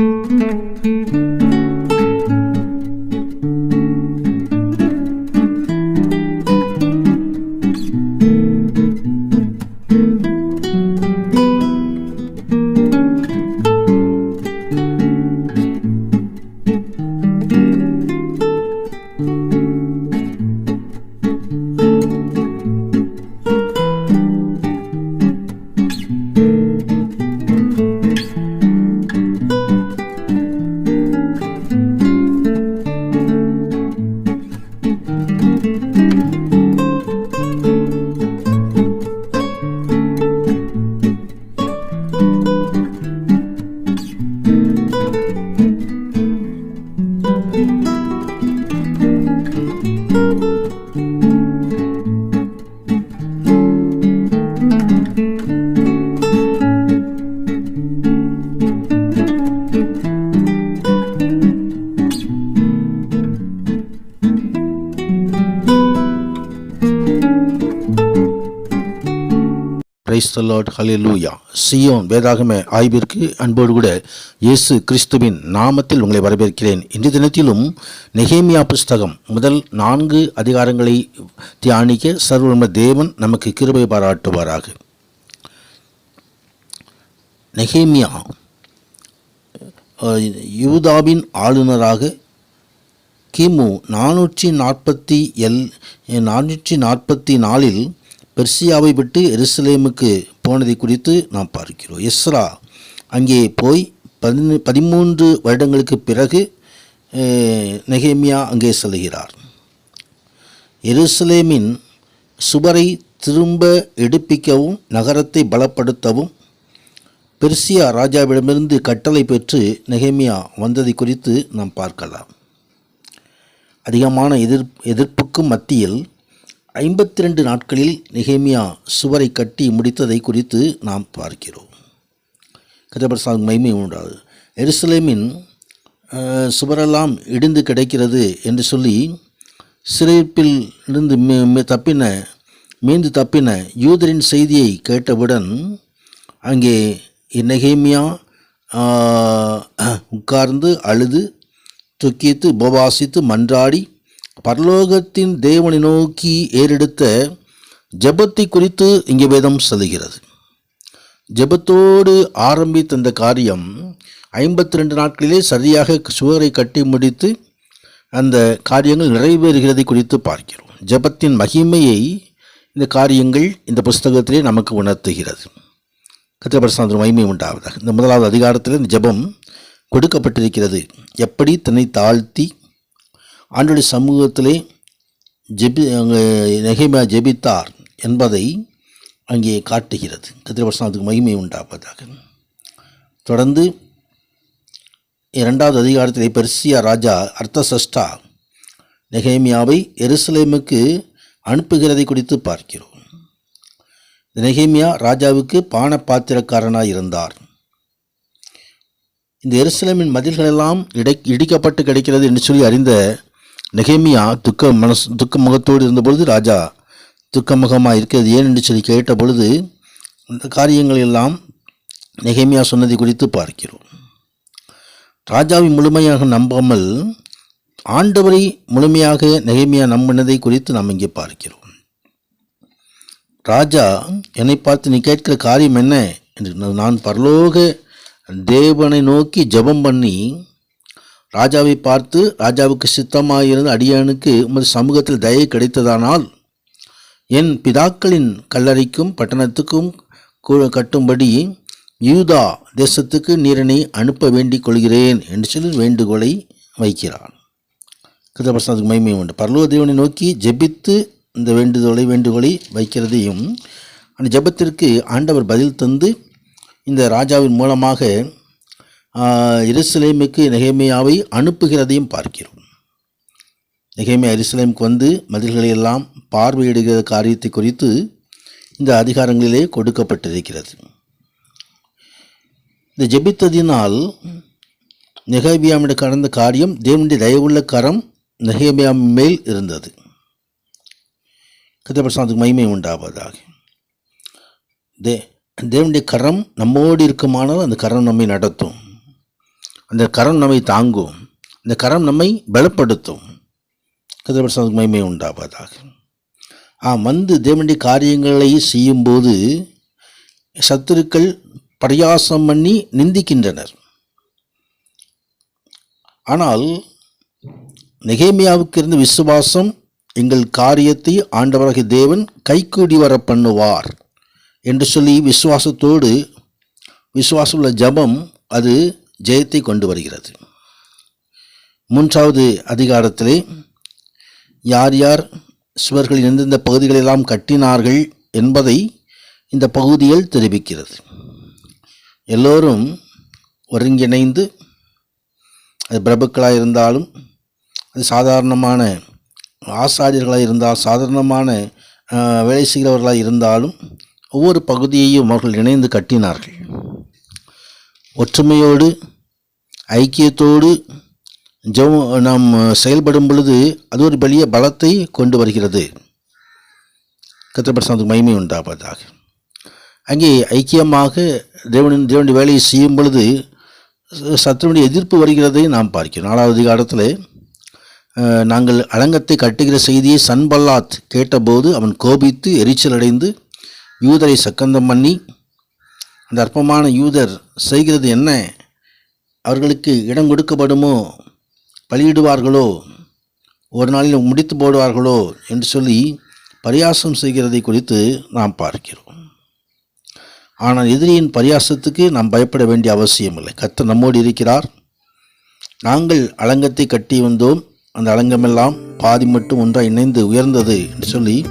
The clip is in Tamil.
う。கிரைஸ்தலாட் ஹலிலூயா சியோன் வேதாகம ஆய்விற்கு அன்போடு கூட இயேசு கிறிஸ்துவின் நாமத்தில் உங்களை வரவேற்கிறேன். இன்று தினத்திலும் நெகேமியா புஸ்தகம் முதல் நான்கு அதிகாரங்களை தியானிக்க சர்வர்ம தேவன் நமக்கு கிருபை பாராட்டுவாராக. நெகேமியா யூதாவின் ஆளுநராக கிமு நானூற்றி நாற்பத்தி எல் நானூற்றி நாற்பத்தி நாலில் பெர்சியாவை விட்டு எருசலேமுக்கு போனதை குறித்து நாம் பார்க்கிறோம். எஸ்ரா அங்கே போய் பதினு பதிமூன்று வருடங்களுக்கு பிறகு நெகேமியா அங்கே செல்கிறார். எருசலேமின் சுவரை திரும்ப எடுப்பிக்கவும் நகரத்தை பலப்படுத்தவும் பெர்சியா ராஜாவிடமிருந்து கட்டளை பெற்று நெகேமியா வந்ததை குறித்து நாம் பார்க்கலாம். அதிகமான எதிர் எதிர்ப்புக்கும் மத்தியில் ஐம்பத்தி ரெண்டு நாட்களில் நிகேமியா சுவரை கட்டி முடித்ததை குறித்து நாம் பார்க்கிறோம். கதபரசாங் மைமை உண்டாது. எருசலேமின் சுவரெல்லாம் இடிந்து கிடைக்கிறது என்று சொல்லி சிறைப்பில் இருந்து தப்பின மீண்டு தப்பின யூதரின் செய்தியை கேட்டவுடன் அங்கே நெகேமியா உட்கார்ந்து அழுது துக்கித்து உபவாசித்து மன்றாடி பரலோகத்தின் தேவனை நோக்கி ஏறெடுத்த ஜெபத்தை குறித்து இங்கே வேதம் சொல்லுகிறது. ஜெபத்தோடு ஆரம்பித்த இந்த காரியம் ஐம்பத்தி ரெண்டு நாட்களிலே சரியாக சுவரை கட்டி முடித்து அந்த காரியங்கள் நிறைவேறுகிறதை குறித்து பார்க்கிறோம். ஜெபத்தின் மகிமையை இந்த காரியங்கள் இந்த புஸ்தகத்திலே நமக்கு உணர்த்துகிறது. கத்திரபரசாந்திர மகிமை உண்டாவதாக. இந்த முதலாவது அதிகாரத்தில் இந்த ஜெபம் கொடுக்கப்பட்டிருக்கிறது. எப்படி தன்னை தாழ்த்தி ஆண்டுடைய சமூகத்திலே ஜெபி அங்கே நெகைமா ஜெபித்தார் என்பதை அங்கே காட்டுகிறது. கத்திரபரசாந்தத்துக்கு மகிமை உண்டாவதாக. தொடர்ந்து இரண்டாவது அதிகாரத்திலே பெர்சியா ராஜா அர்த்தசஷ்டா நெகேமியாவை எருசலேமுக்கு அனுப்புகிறதை குறித்து பார்க்கிறோம். நெகேமியா ராஜாவுக்கு பான பாத்திரக்காரனாய் இருந்தார். இந்த எருசலேமின் மதில்களெல்லாம் இடை இடிக்கப்பட்டு கிடைக்கிறது என்று சொல்லி அறிந்த நெகேமியா துக்க மனசு துக்க முகத்தோடு இருந்தபொழுது ராஜா துக்க முகமாக இருக்கிறது. ஏன் என்று சொல்லி கேட்ட பொழுது இந்த காரியங்கள் எல்லாம் நெகேமியா சொன்னதை குறித்து பார்க்கிறோம். ராஜாவை முழுமையாக நம்பாமல் ஆண்டவரை முழுமையாக நெகேமியா நம்பினதை குறித்து நாம் இங்கே பார்க்கிறோம். ராஜா என்னை பார்த்து நீ கேட்கிற காரியம் என்ன? என்று நான் பரலோக தேவனை நோக்கி ஜெபம் பண்ணி ராஜாவை பார்த்து ராஜாவுக்கு சித்தமாயிருந்த அடியானுக்கு உமது சமூகத்தில் தயை கிடைத்ததானால் என் பிதாக்களின் கல்லறைக்கும் பட்டணத்துக்கும் கட்டும்படி யூதா தேசத்துக்கு நீரனை அனுப்ப வேண்டிக் கொள்கிறேன் என்று சொல்லி வேண்டுகோளை வைக்கிறான். கிருதபிரசாதுக்கு மகிமை உண்டு. பரலோக தேவனை நோக்கி ஜெபித்து இந்த வேண்டுதலை வேண்டுகோளை வைக்கிறதையும் அந்த ஜெபத்திற்கு ஆண்டவர் பதில் தந்து இந்த ராஜாவின் மூலமாக எருசலேமுக்கு நெகைமையாவை அனுப்புகிறதையும் பார்க்கிறோம். நெகேமியா எருசலேமுக்கு வந்து மதில்களை எல்லாம் பார்வையிடுகிற காரியத்தை குறித்து இந்த அதிகாரங்களிலே கொடுக்கப்பட்டிருக்கிறது. இந்த ஜெபித்ததினால் நெகேமியாவிடம் கடந்த காரியம் தேவனுடைய தயவுள்ள கரம் நெகேமியா மேல் இருந்தது. கத்திரபிரசாந்துக்கு மகிமை உண்டாவதாக. தே தேவனுடைய கரம் நம்மோடு இருக்குமானால் அந்த கரம் நம்மை நடத்தும். அந்த கரம் நம்மை தாங்கும் இந்த கரம் நம்மை பலப்படுத்தும். கதிரபட்சத்துக்கு மகிமை உண்டாவதாக. ஆ வந்து தேவனுடைய காரியங்களை செய்யும்போது சத்துருக்கள் பரியாசம் பண்ணி நிந்திக்கின்றனர். ஆனால் நெகேமியாவுக்கு இருந்த விசுவாசம் எங்கள் காரியத்தை ஆண்டவராகிய தேவன் கைகூடி வர பண்ணுவார் என்று சொல்லி விசுவாசத்தோடு விசுவாசம் உள்ள ஜபம் அது ஜெயத்தை கொண்டு வருகிறது. மூன்றாவது அதிகாரத்திலே யார் யார் சுவர்களில் எந்தெந்த பகுதிகளெல்லாம் கட்டினார்கள் என்பதை இந்த பகுதியில் தெரிவிக்கிறது. எல்லோரும் ஒருங்கிணைந்து அது பிரபுக்களாக இருந்தாலும் அது சாதாரணமான ஆசாரியர்களாக இருந்தால் சாதாரணமான வேலை செய்கிறவர்களாக இருந்தாலும் ஒவ்வொரு பகுதியையும் அவர்கள் இணைந்து கட்டினார்கள். ஒற்றுமையோடு ஐக்கியத்தோடு ஜெபம் நாம் செயல்படும் பொழுது அது ஒரு பெரிய பலத்தை கொண்டு வருகிறது. கத்திரபட்சத்துக்கு மகிமை உண்டாவதாக. அங்கே ஐக்கியமாக தேவனின் தேவனுடைய வேலையை செய்யும் பொழுது சத்துருடைய எதிர்ப்பு வருகிறதை நாம் பார்க்கிறோம். நாலாவது காலத்தில் நாங்கள் அலங்கத்தை கட்டுகிற செய்தியை சன்பல்லாத் கேட்டபோது அவன் கோபித்து எரிச்சல் அடைந்து யூதரை சக்கந்தம் பண்ணி அந்த அற்பமான யூதர் செய்கிறது என்ன? அவர்களுக்கு இடம் கொடுக்கப்படுமோ? பலியிடுவார்களோ? ஒரு நாளில் முடித்து போடுவார்களோ? என்று சொல்லி பரியாசம் செய்கிறதை குறித்து நாம் பார்க்கிறோம். ஆனால் எதிரியின் பரியாசத்துக்கு நாம் பயப்பட வேண்டிய அவசியமில்லை கர்த்தர் நம்மோடு இருக்கிறார். நாங்கள் அலங்கத்தை கட்டி வந்தோம். அந்த அலங்கமெல்லாம் பாதி மட்டும் ஒன்றாக இணைந்து உயர்ந்தது என்று சொல்லி